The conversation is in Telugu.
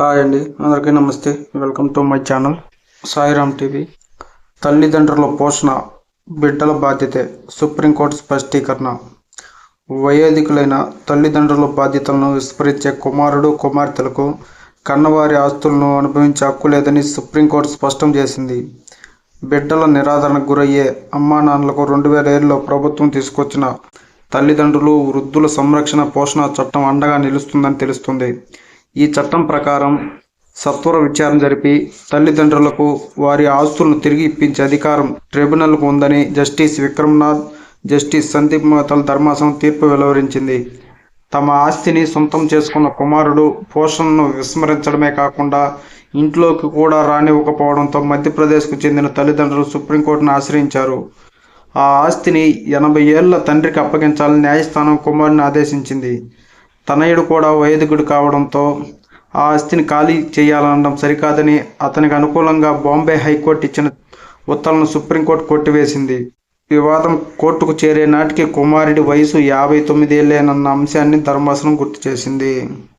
హాయ్ అండి. అందరికీ నమస్తే. Welcome to my channel Sairam TV. తల్లిదండ్రుల పోషణ బిడ్డల బాధ్యతే సుప్రీంకోర్టు స్పష్టీకరణ. వయోధికులైన తల్లిదండ్రుల బాధ్యతలను విస్మరించే కుమారుడు కుమార్తెలకు కన్నవారి ఆస్తులను అనుభవించే హక్కు లేదని సుప్రీంకోర్టు స్పష్టం చేసింది. బిడ్డల నిరాదరణకు గురయ్యే అమ్మా నాన్నలకు రెండు వేల ఏడులో ప్రభుత్వం తీసుకొచ్చిన తల్లిదండ్రులు వృద్ధుల సంరక్షణ పోషణ చట్టం అండగా నిలుస్తుందని తెలుస్తుంది. ఈ చట్టం ప్రకారం సత్వర విచారణ జరిపి తల్లిదండ్రులకు వారి ఆస్తులను తిరిగి ఇప్పించే అధికారం ట్రిబ్యునల్కు ఉందని జస్టిస్ విక్రమ్నాథ్ జస్టిస్ సందీప్ మహతల్ ధర్మాసనం తీర్పు వెలువరించింది. తమ ఆస్తిని సొంతం చేసుకున్న కుమారుడు పోషణను విస్మరించడమే కాకుండా ఇంట్లోకి కూడా రానివ్వకపోవడంతో మధ్యప్రదేశ్కు చెందిన తల్లిదండ్రులు సుప్రీంకోర్టును ఆశ్రయించారు. ఆ ఆస్తిని ఎనభై ఏళ్ళ తండ్రికి అప్పగించాలని న్యాయస్థానం కుమారుని ఆదేశించింది. తనయుడు కూడా వైదికుడు కావడంతో ఆ ఆస్తిని ఖాళీ చేయాలనడం సరికాదని అతనికి అనుకూలంగా బాంబే హైకోర్టు ఇచ్చిన ఉత్తర్వులను సుప్రీంకోర్టు కొట్టివేసింది. వివాదం కోర్టుకు చేరే నాటికి కుమారుడి వయసు యాభై తొమ్మిదేళ్ళేనన్న అంశాన్ని ధర్మాసనం గుర్తు చేసింది.